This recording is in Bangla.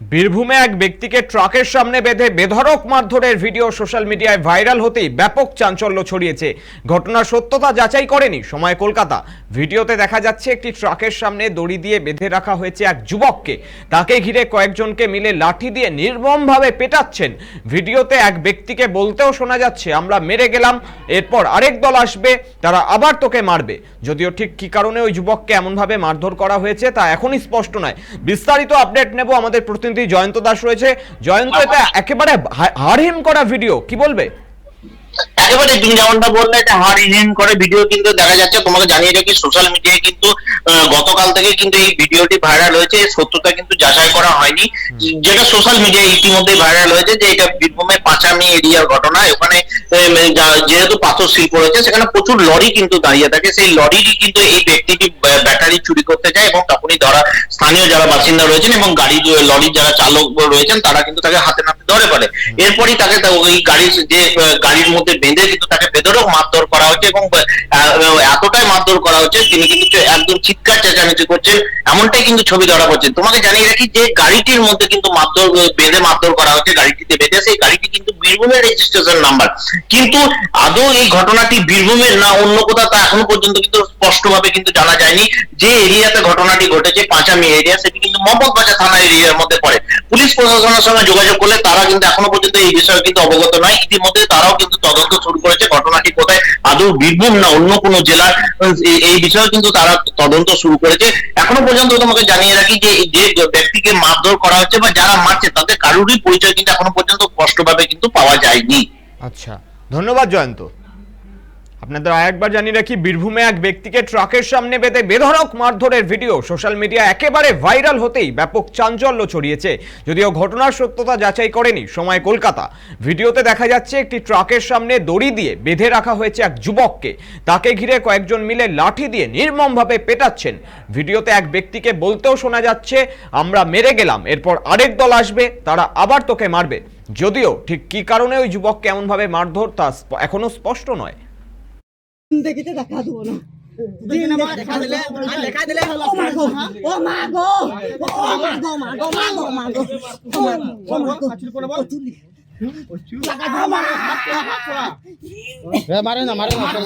বীরভূমে এক ব্যক্তিকে ট্রাকের সামনে বেঁধে বেধড়ক মারধরের ভিডিও সোশ্যাল মিডিয়ায় ভাইরাল হতেই ব্যাপক চাঞ্চল্য ছড়িয়েছে। ঘটনার সত্যতা যাচাই করেনি সময় কলকাতা। ভিডিওতে দেখা যাচ্ছে, একটি ট্রাকের সামনে দড়ি দিয়ে বেঁধে রাখা হয়েছে এক যুবককে। তাকে ঘিরে কয়েকজনকে মিলে লাঠি দিয়ে নির্মমভাবে পেটাচ্ছেন। ভিডিওতে এক ব্যক্তিকে বলতেও শোনা যাচ্ছে, আমরা মেরে গেলাম, এরপর আরেক দল আসবে, তারা আবার তোকে মারবে। যদিও ঠিক কি কারণে ওই যুবককে এমনভাবে মারধর করা হয়েছে তা এখনই স্পষ্ট নয়। বিস্তারিত আপডেট নেব আমাদের প্রতিনিধি জয়ন্ত দাস রয়েছে। জয়ন্ত এটা একেবারে হা- হাড়হিম করা ভিডিও কি বলবে? একেবারে তুমি যেমনটা বললে, এটা হার ইনহেন করে ভিডিও কিন্তু দেখা যাচ্ছে, তোমাকে জানিয়ে রাখি সোশ্যাল মিডিয়ায় কিন্তু গতকাল থেকে কিন্তু এই ভিডিওটি ভাইরাল হয়েছে সত্যতা কিন্তু যাচাই করা হয়নি। যেটা সোশ্যাল মিডিয়ায় ইতিমধ্যে ভাইরাল হয়েছে, যে এটা বীরভূমের পাঁচামি এরিয়ার ঘটনা ওখানে যেহেতু পাথর শিল্প রয়েছে, সেখানে প্রচুর লরি কিন্তু দাঁড়িয়ে থাকে। সেই লরিরই কিন্তু এই ব্যক্তিটি ব্যাটারি চুরি করতে যায় এবং তখনই ধরা স্থানীয় যারা বাসিন্দা রয়েছেন এবং গাড়ি, লরির যারা চালক রয়েছেন, তারা কিন্তু তাকে হাতে নাতে ধরে ফেলে। এরপরই তাকে ওই গাড়ির যে গাড়ির মধ্যে বেঁধে কিন্তু তাকে বেদরক মারধর করা হচ্ছে এবং এতটাই মারধর করা হচ্ছে তিনি কিন্তু একদম চিৎকার চেঁচামেচি করছেন এমনটাই কিন্তু ছবি ধরা পড়ছে। তোমাকে জানিয়ে রাখি যে গাড়িটির মধ্যে কিন্তু মারধর বেঁধে মারধর করা হচ্ছে গাড়িটিতে বেঁধে সেই গাড়িটি কিন্তু বীরভূমের রেজিস্ট্রেশন নাম্বার কিন্তু আদৌ এই ঘটনাটি বীরভূমের না অন্য কোথাও তা এখনও পর্যন্ত কিন্তু স্পষ্টভাবে কিন্তু জানা যায়নি। যে এরিয়াতে ঘটনাটি ঘটেছে পাঁচামি এরিয়া সেটি কিন্তু মোহাম্মদ বাজার থানা এরিয়ার মধ্যে পড়ে। পুলিশ প্রশাসনের সঙ্গে যোগাযোগ করলে তারা কিন্তু এখনও পর্যন্ত এই বিষয়ে কিন্তু অবগত নয়। ইতিমধ্যে তারাও কিন্তু তদন্ত শুরু করেছে। ঘটনাটি কোথায়, আদৌ বীরভূম না অন্য কোনো জেলার, এই- বিষয়ে কিন্তু তারা তদন্ত শুরু করেছে। এখনও পর্যন্ত তোমাকে জানিয়ে রাখি যে যে ব্যক্তিকে মারধর করা হচ্ছে বা যারা মারছে, তাদের কারোরই পরিচয় কিন্তু এখনও পর্যন্ত স্পষ্টভাবে কিন্তু পাওয়া যায়নি। আচ্ছা। ধন্যবাদ জয়ন্ত। আপনাদের আরেকবার জানিয়ে রাখি, বীরভূমে এক ব্যক্তিকে ট্রাকের সামনে বেঁধে বেধড়ক মারধরের ভিডিও সোশ্যাল মিডিয়া একেবারে ভাইরাল হতেই ব্যাপক চাঞ্চল্য ছড়িয়েছে। যদিও ঘটনার সত্যতা যাচাই করেনি সময় কলকাতা। ভিডিওতে দেখা যাচ্ছে, একটি ট্রাকের সামনে দড়ি দিয়ে বেঁধে রাখা হয়েছে এক যুবককে। তাকে ঘিরে কয়েকজন মিলে লাঠি দিয়ে নির্মমভাবে পেটাচ্ছেন। ভিডিওতে এক ব্যক্তিকে বলতেও শোনা যাচ্ছে, আমরা মেরে গেলাম, এরপর আরেক দল আসবে, তারা আবার তোকে মারবে। যদিও ঠিক কি কারণে ওই যুবককে এমনভাবে মারধর তা এখনও স্পষ্ট নয়। দেখিতে দেখা দেবো না। আর মারে না মারে না হাত